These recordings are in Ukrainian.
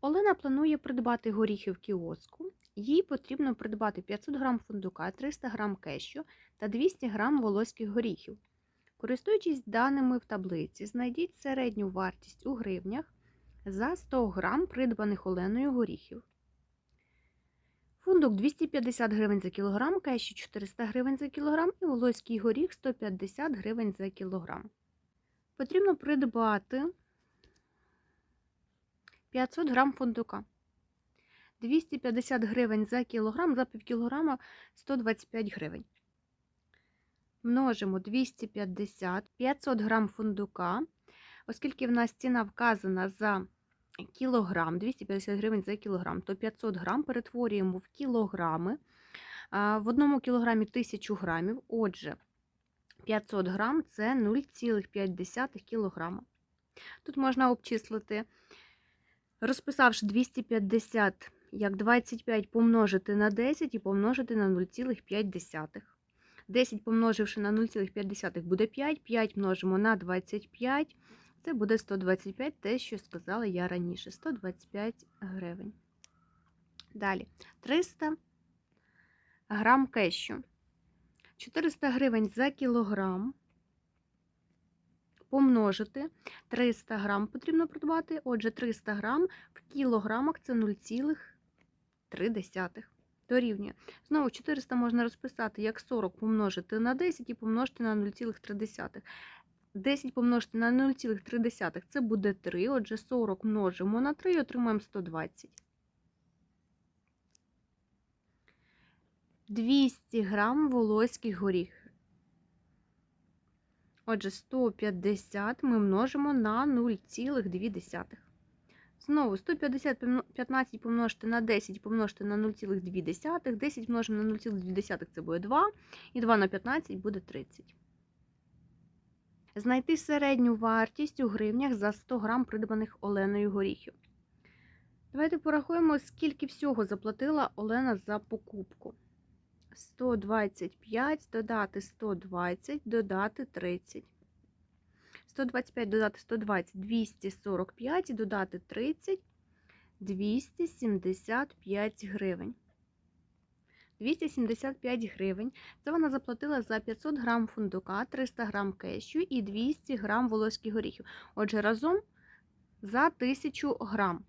Олена планує придбати горіхи в кіоску. Їй потрібно придбати 500 г фундука, 300 г кешю та 200 г волоських горіхів. Користуючись даними в таблиці, знайдіть середню вартість у гривнях за 100 г придбаних Оленою горіхів. Фундук 250 гривень за кілограм, кешю 400 гривень за кілограм і волоський горіх 150 гривень за кілограм. Потрібно придбати 500 грам фундука. 250 гривень за кілограм, за півкілограма 125 гривень. Множимо 250, 500 грам фундука, оскільки в нас ціна вказана за кілограм, 250 гривень за кілограм, то 500 грам перетворюємо в кілограми. В одному кілограмі 1000 грамів, отже, 500 грам це 0,5 кілограма. Тут можна обчислити, розписавши 250 як 25 помножити на 10 і помножити на 0,5. 10 помноживши на 0,5 буде 5, 5 множимо на 25, це буде 125, те, що сказала я раніше, 125 гривень. Далі, 300 грам кещу. 400 гривень за кілограм. Помножити 300 грам потрібно придбати, отже, 300 грам в кілограмах це 0,3. Дорівнює. Знову 400 можна розписати як 40 помножити на 10 і помножити на 0,3. 10 помножити на 0,3 це буде 3, отже, 40 множимо на 3 і отримаємо 120. 200 грам волоських горіх. Отже, 150 ми множимо на 0,2. Знову 150 15 помножити на 10 помножити на 0,2. 10 множимо на 0,2 це буде 2. І 2 на 15 буде 30. Знайти середню вартість у гривнях за 100 грам придбаних Оленою горіхів. Давайте порахуємо, скільки всього заплатила Олена за покупку. 125 додати 120, додати 30. 125 додати 120, 245 і додати 30, 275 гривень. 275 гривень. Це вона заплатила за 500 грам фундука, 300 грам кешю і 200 грам волоських горіхів. Отже, разом за 1000 грам.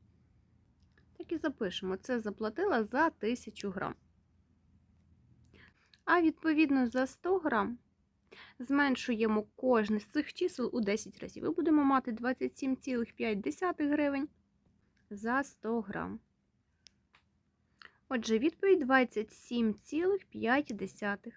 Так і запишемо. Це заплатила за 1000 грам. А відповідно за 100 грам зменшуємо кожне з цих чисел у 10 разів. І будемо мати 27,5 гривень за 100 грам. Отже, відповідь 27,5.